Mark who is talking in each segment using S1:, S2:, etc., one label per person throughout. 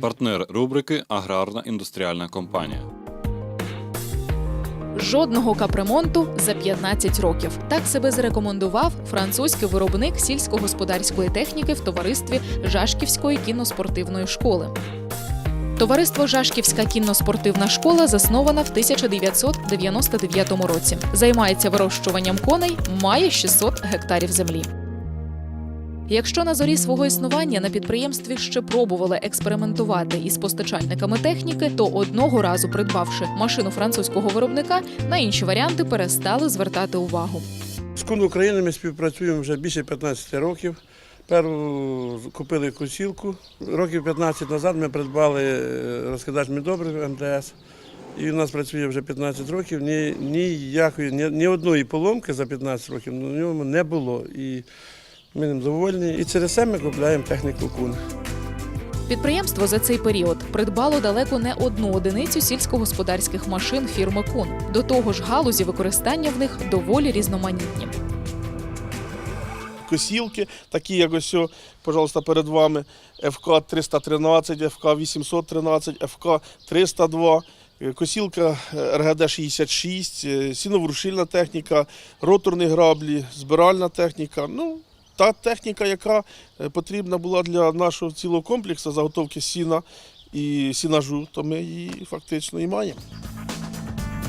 S1: Партнер рубрики Аграрна індустріальна компанія.
S2: Жодного капремонту за 15 років. Так себе зарекомендував французький виробник сільськогосподарської техніки в товаристві Жашківської кіноспортивної школи. Товариство Жашківська кінно-спортивна школа заснована в 1999 році. Займається вирощуванням коней, має 600 гектарів землі. Якщо на зорі свого існування на підприємстві ще пробували експериментувати із постачальниками техніки, то одного разу придбавши машину французького виробника, на інші варіанти перестали звертати увагу.
S3: З Кун України ми співпрацюємо вже більше 15 років. Першу купили косілку. Років 15 назад ми придбали е, розкидач мідобрив МТС. І у нас працює вже 15 років. Ні, ніякої, ні, ні одної поломки за 15 років на ньому не було. І ми ним довольні. І через це ми купуємо техніку кун.
S2: Підприємство за цей період придбало далеко не одну одиницю сільськогосподарських машин фірми Кун. До того ж, галузі використання в них доволі різноманітні.
S4: Косілки, такі як ось, пожалуйста, перед вами ФК 313, ФК 813, ФК 302. е, Косілка е, РГД 66, е, сіноврушильна техніка, роторні граблі, збиральна техніка. Ну, та техніка, яка е, потрібна була для нашого цілого комплексу заготовки сіна і сінажу, то ми її фактично і маємо.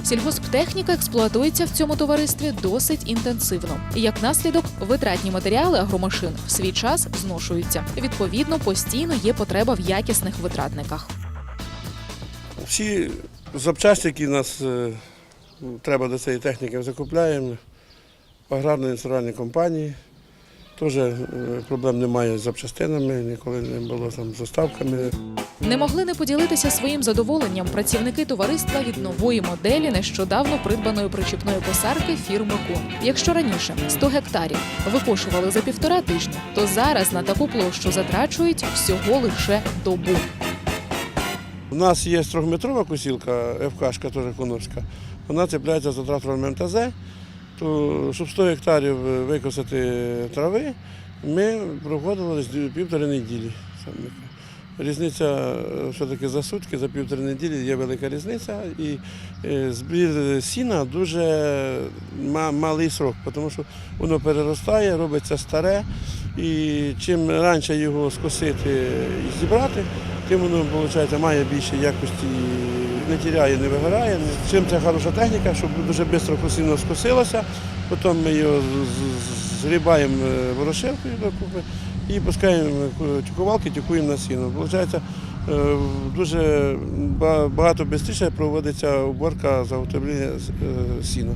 S2: Сільгосптехніка експлуатується в цьому товаристві досить інтенсивно. Як наслідок, витратні матеріали агромашин в свій час зношуються. Відповідно, постійно є потреба в якісних витратниках.
S3: Всі запчасті, які нас е, треба до цієї техніки, закупляємо в аграрно-інструальній компанії. Теж е, проблем немає з запчастинами, ніколи не було там з доставками.
S2: Не могли не поділитися своїм задоволенням працівники товариства від нової моделі нещодавно придбаної причіпної косарки фірми Кун. Якщо раніше 100 гектарів викошували за півтора тижня, то зараз на таку площу затрачують всього лише добу.
S3: У нас є трьохметрова косілка, ФКшка теж коновська. Вона цепляється за трактором МТЗ. То, щоб 100 гектарів викосити трави, ми проходили півтори неділі. Різниця е, все-таки за сутки, за півтори неділі є велика різниця. І е, збір сіна дуже малий срок, тому що воно переростає, робиться старе. І чим раніше його скосити і зібрати, тим воно виходить, має більше якості, не тіряє, не вигорає. Чим це хороша техніка, щоб дуже швидко косина скосилася, потім ми його зрібаємо е, ворошилкою докупи і пускаємо тюкувалки, тюкуємо на сіно. Виходить, е, дуже багато швидше проводиться уборка заготовлення е, сіна.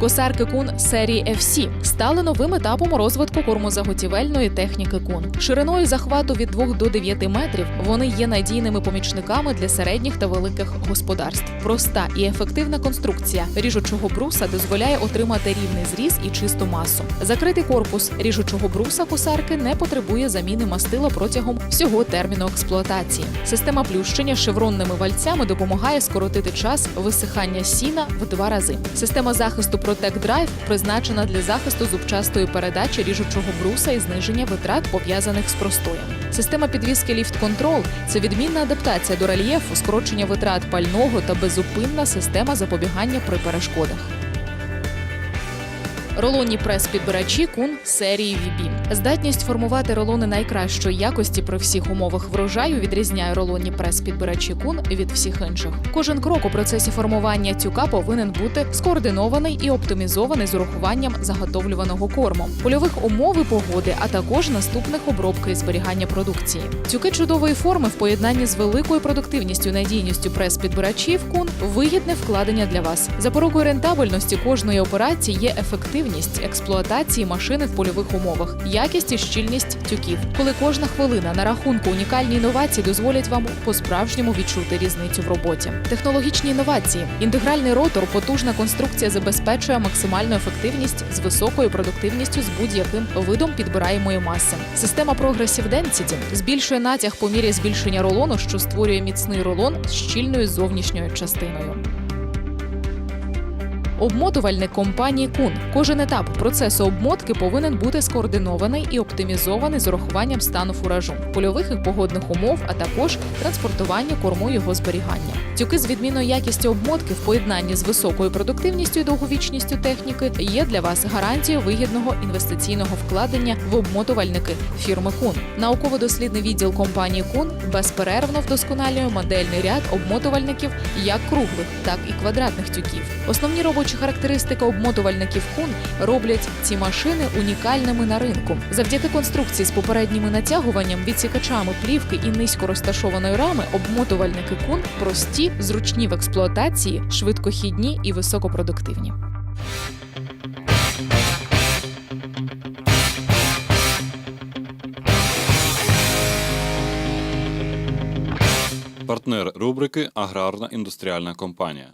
S2: Косарки кун серії FC стали новим етапом розвитку кормозаготівельної техніки кун. Шириною захвату від 2 до 9 метрів вони є надійними помічниками для середніх та великих господарств. Проста і ефективна конструкція ріжучого бруса дозволяє отримати рівний зріз і чисту масу. Закритий корпус ріжучого бруса косарки не потребує заміни мастила протягом всього терміну експлуатації. Система плющення шевронними вальцями допомагає скоротити час висихання сіна в два рази. Система захисту Protect Drive призначена для захисту зубчастої передачі ріжучого бруса і зниження витрат пов'язаних з простоєм. Система підвіски Lift Control – це відмінна адаптація до рельєфу, скорочення витрат пального та безупинна система запобігання при перешкодах. Рулонні прес-підбирачі кун серії VB. Здатність формувати рулони найкращої якості при всіх умовах врожаю відрізняє рулонні прес-підбирачі кун від всіх інших. Кожен крок у процесі формування тюка повинен бути скоординований і оптимізований з урахуванням заготовлюваного корму, польових умов і погоди, а також наступних обробки і зберігання продукції. Тюки чудової форми в поєднанні з великою продуктивністю надійністю прес-підбирачів кун вигідне вкладення для вас. Запорукою рентабельності кожної операції є ефективність експлуатації машини в польових умовах, якість і щільність тюків. Коли кожна хвилина на рахунку унікальні інновації дозволять вам по-справжньому відчути різницю в роботі. Технологічні інновації, інтегральний ротор, потужна конструкція забезпечує максимальну ефективність з високою продуктивністю з будь-яким видом підбираємої маси. Система Progressive Density збільшує натяг по мірі збільшення рулону, що створює міцний рулон з щільною зовнішньою частиною. Обмотувальник компанії Кун. Кожен етап процесу обмотки повинен бути скоординований і оптимізований з урахуванням стану фуражу, польових і погодних умов, а також транспортування корму його зберігання. Тюки з відмінною якістю обмотки в поєднанні з високою продуктивністю і довговічністю техніки є для вас гарантією вигідного інвестиційного вкладення в обмотувальники фірми Кун. Науково-дослідний відділ компанії Кун безперервно вдосконалює модельний ряд обмотувальників як круглих, так і квадратних тюків. Основні робочі характеристики обмотувальників Кун роблять ці машини унікальними на ринку. Завдяки конструкції з попередніми натягуванням, відсікачами плівки і низько розташованої рами, обмотувальники Кун прості, зручні в експлуатації, швидкохідні і високопродуктивні.
S1: Партнер рубрики Аграрна індустріальна компанія.